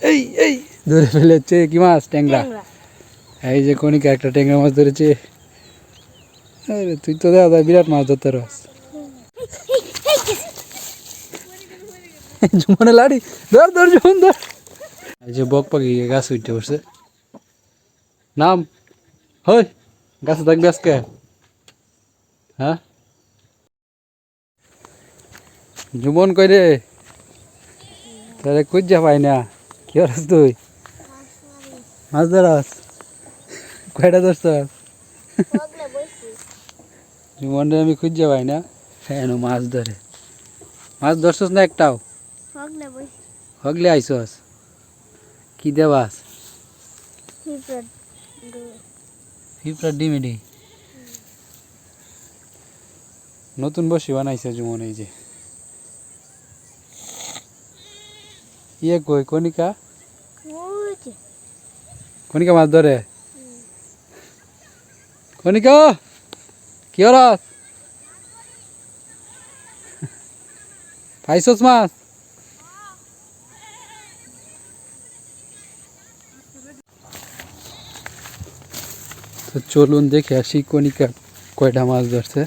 এই এই। ধরে ফেলেছে কি মাছ? ট্যাংরা। এই যে কনিকা একটা ট্যাংরা মাছ ধরেছে। আরে তুই তো দাদা বিরাট মাছ ধরতে রস। জুমনে লাড়ি। ধর ধর জুমন ধর। এই যে বক পাখি গাছ উঠতে বসছে নাম? হই গাছে থাকবি আজকে? হ্যাঁ? জুমন কই রে? তাহলে খুঁজা পাই না। কি হরস তুই? মাছ ধরাস? কয়টা ধরছ? জুমনে আমি খুঁজা পাই না। কেন মাছ ধরে। মাছ ধরছস না একটাও? হগলে আইসস কি দেবাস? ফিফটার ডিমিডি নতুন বসি বানাইছে জুমন এই যে। ইয়ে কই কনিকা কনিকা মাছ ধরে কনিকা কি হরস পাইছস মাছ? তো চলুন দেখে আসি কনিকা কয়টা মাছ ধরছে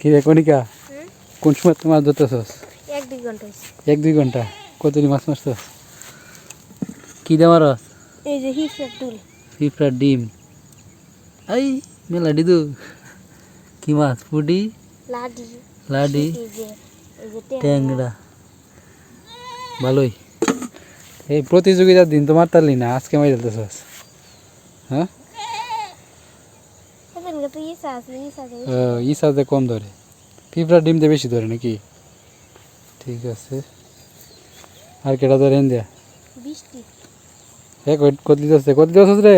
কি রে হুম? কোন সময় তো মাছ ধরতেছস এক দুই ঘণ্টা এক দুই ঘণ্টা? কতটি মাছ মারছস কি দে মারস? এই যে ডিম। এই মেলা ডিদু। কি মাছ? পুডি লাডি ট্যাংরা। ভালোই। এই প্রতিযোগিতার দিন তো মারতালি না আজকে মাই দিতেছস হ্যাঁ এখানে তো ইসা আছে ইসা আছে ও, ই কম ধরে। ফিফরার ডিম দিয়ে বেশি ধরে নাকি? ঠিক আছে। আর কেটা ধরেন দেয়া? কই কতলি দছে কতলি দছস রে?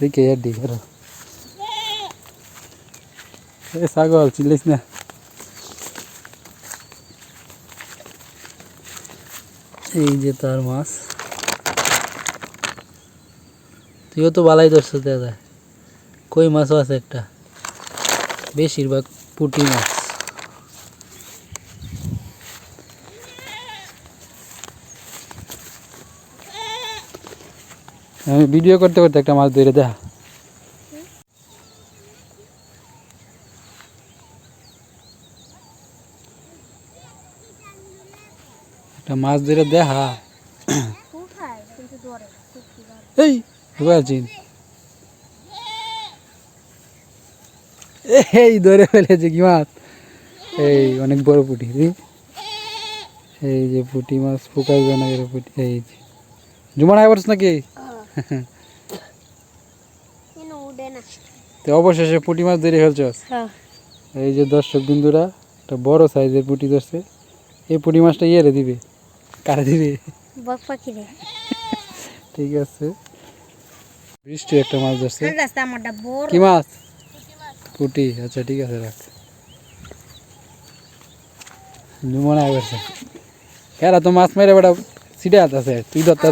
দেখে হেডি করো এ ছাগল চিল্লিস না। এই যে তার মাছ। তুইও তো বালাই ধরছিস দাদা। কই মাছও আছে একটা? বেশিরভাগ পুঁটি মাছ। আমি ভিডিও করতে করতে একটা মাছ ধরে দেখা। একটা মাছ ধরে দেখা। এই বুঝাচ্ছিন এই ধরে ফেলেছে কি মাছ? এই অনেক বড় পুটি এই যে পুঁটি মাছ ফুকাই না এর পুঁটি এই যে। জুমান আয় পড়ছ নাকি? তো অবশেষে পুটি মাছ ধরে ফেলছস? হ্যাঁ। এই যে দর্শক বিন্দুরা একটা বড় সাইজের পুঁটি ধরছে। এই পুটি মাছটা ইয়ে রে দিবে? কারে দিবে? ঠিক আছে। বৃষ্টি একটা মাছ ধরছে। কি মাছ? পুঁটি আচ্ছা ঠিক আছে রাখ। আয় করছে কেরা তো মাছ মেরে বেটা সিটে হাত আছে তুই ধরতে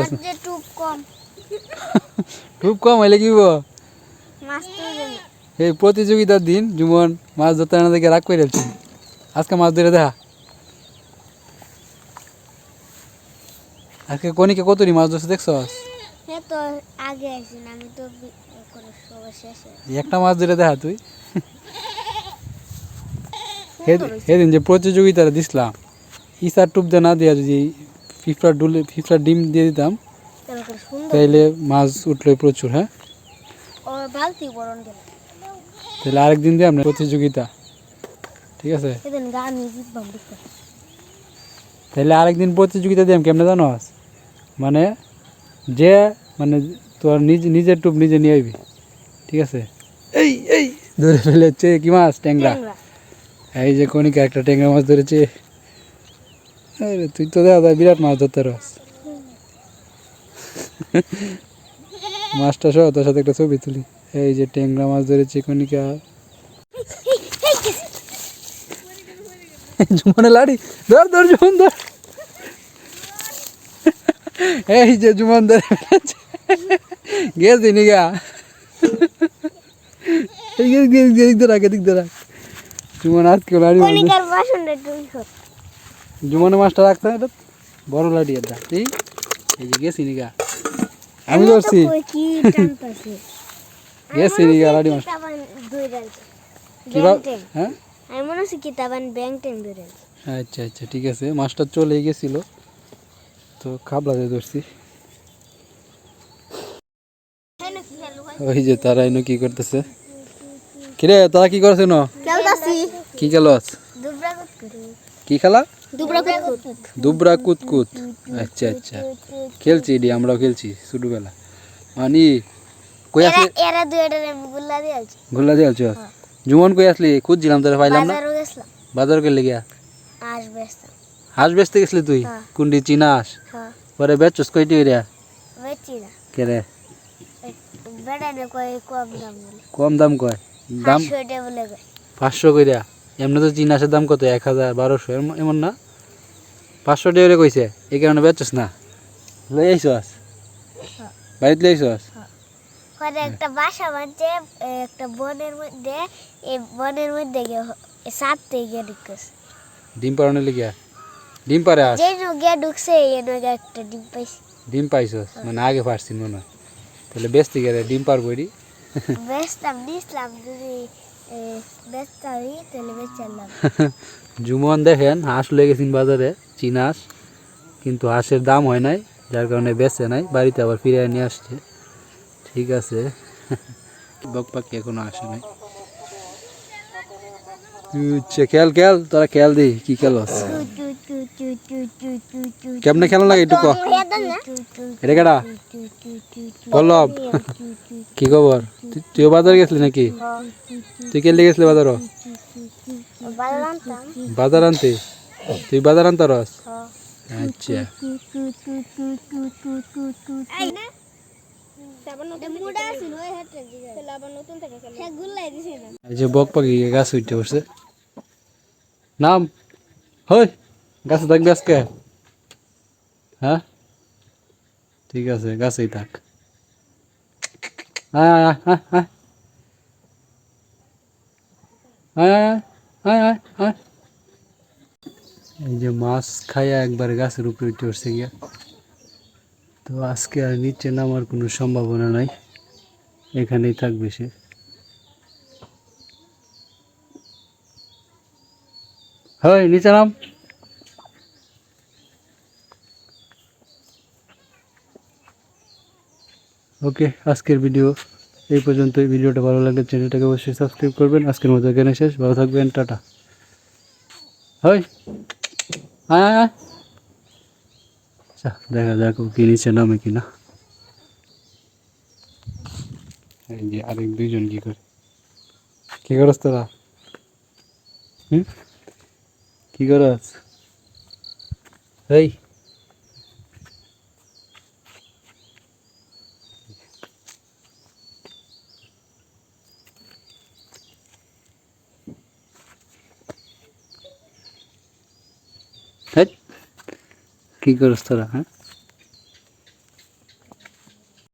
টুপ কম। হইলে কি এই প্রতিযোগিতার দিন জুমন মাছ ধরতে না দেখে রাগ করে আজকে মাছ ধরে দেখা। আজকে কনিকে কতটি মাছ ধরছে দেখছ? একটা মাছ ধরে দেখা তুই। সেদিন- যে প্রতিযোগিতাটা দিছিলাম ইসার টুপ দিয়ে না দিয়া যদি ফিফার ডুলে ফিফার ডিম দিয়ে দিতাম তাহলে করে সুন্দর তাইলে মাছ উঠল প্রচুর হ্যাঁ? তাহলে আরেকদিন দিয়ে আমরা প্রতিযোগিতা ঠিক আছে? তাহলে আরেকদিন প্রতিযোগিতা দিলাম কেমনে জানো? মানে যে মানে তোর নিজ নিজের টুপ নিজে নিয়ে আইবি ঠিক আছে? এই এই ধরে ফেলেছে কি মাছ? ট্যাংরা। এই যে কনিকা একটা ট্যাংরা মাছ ধরেছে। আরে তুই তো দাদা বিরাট মাছ ধরতে রস। মাছটা সহ তোর সাথে একটা ছবি তুলি। এই যে ট্যাংরা মাছ ধরেছে কনিকা জুমনে লাড়ি। ধর ধর জুমন ধর। এই যে জুমন ধরে গেছি নিগা এই গেছ গেছ গেছ দিক রাখ এদিক দিয়ে রাখ। জুমন আজকে লাড়ি মারবে কণিকার বাসনটা তুমি হোক জুমনে মাছটা রাখতে এটা বড় লাড়ি এটা এই এই যে গেছি নিগা। আমি ধরছি গেছি নিগা লাড়ি মাছ কিতাবান দুই রাখছে কিবা ব্যাং টেন হ্যাঁ? আমি মনে হচ্ছে কিতাবান ব্যাং টেন দুই আচ্ছা আচ্ছা ঠিক আছে। মাছটা চলে গেছিল। তো খাবলাতে ধরছি। ওই যে তারা এনে কি করতেছে। কিরে তারা কি করছে ন? কি করি কি খেলা? দুবরা কুত দুবরা কুতকুত আচ্ছা আচ্ছা। খেলছি এডি আমরাও খেলছি ছোটবেলা। মানে কই এরা আসলি? এরা দুই এটা আমি গুল্লা দিয়ে আছি গোল্লা দিয়ে আলছো জুমন কই আসলি? খুঁজছিলাম তোরা পাইলাম না। বাজার বেচতাম হাঁস বেচতে। গেছলি তুই? হ্যাঁ। কুন্ডি চিনা হাঁস হ্যাঁ। পরে বেচছস কইটি রে? বেচি না। কে রে? কম দাম কয়? দাম পাঁচশো কইরা। এমনি তো চিন হাঁসের দাম কত? এক হাজার বারোশো এমন- না? পাঁচশো টাকা কইছে এই কারণে বেচছস না? লই আইসস বাড়িতে লই আইসস পরে একটা বাসা বানছে একটা বনের মধ্যে এই বনের মধ্যে গিয়ে সাততে গিয়ে ঢুকছে ডিম পাড়ানোর লিগিয়া ডিম পারে হাঁস যে গিয়ে ঢুকছে এই নগে একটা ডিম পাইছি। ডিম পাইছস? মানে আগে পারছিস মনে হয়। তাহলে বেচতে গেলে ডিম পারব এটি জুমন দেখেন হাঁস লয়ে গেছেন বাজারে চীন হাঁস কিন্তু হাঁসের দাম হয় নাই যার কারণে বেচে নাই বাড়িতে আবার ফিরে নিয়ে আসছে। ঠিক আছে। বক পাখি এখনও আসে নাই। খেল খেল তোরা খেল দি কি খেলস কেমনে খেলা লাগে একটু এটা কেডা? পল্লব কি খবর? তুই- বাজার গেছিলি নাকি? তুই কেলে গেছিলি বাজার বাজার আনতে? তুই বাজার আনতে রস? আচ্ছা। বক পাখি গাছ উঠতে বসছে নাম, হই। গাছে থাকবে আজকে? হ্যাঁ? ঠিক আছে, গাছেই থাক। এই যে মাছ খাইয়া একবার গাছের উপরে চড়ছে গিয়া। তো আজকে আর নিচে নামার কোনো সম্ভাবনা নাই। এখানেই থাকবে সে। হয় নিচে নাম। ওকে আজকের ভিডিও এই পর্যন্ত ভিডিওটা ভালো লাগলে চ্যানেলটাকে অবশ্যই সাবস্ক্রাইব করবেন। আজকের মতো এখানে শেষ। ভালো থাকবেন। টাটা। হয় আয় আয় আয় আচ্ছা দেখা যাক ও কি নিচে নামে কিনা এই যে আরেক দুইজন কি করে? কি করস তোরা? হুম? কি করস? এই। কি করস তোরা হ্যাঁ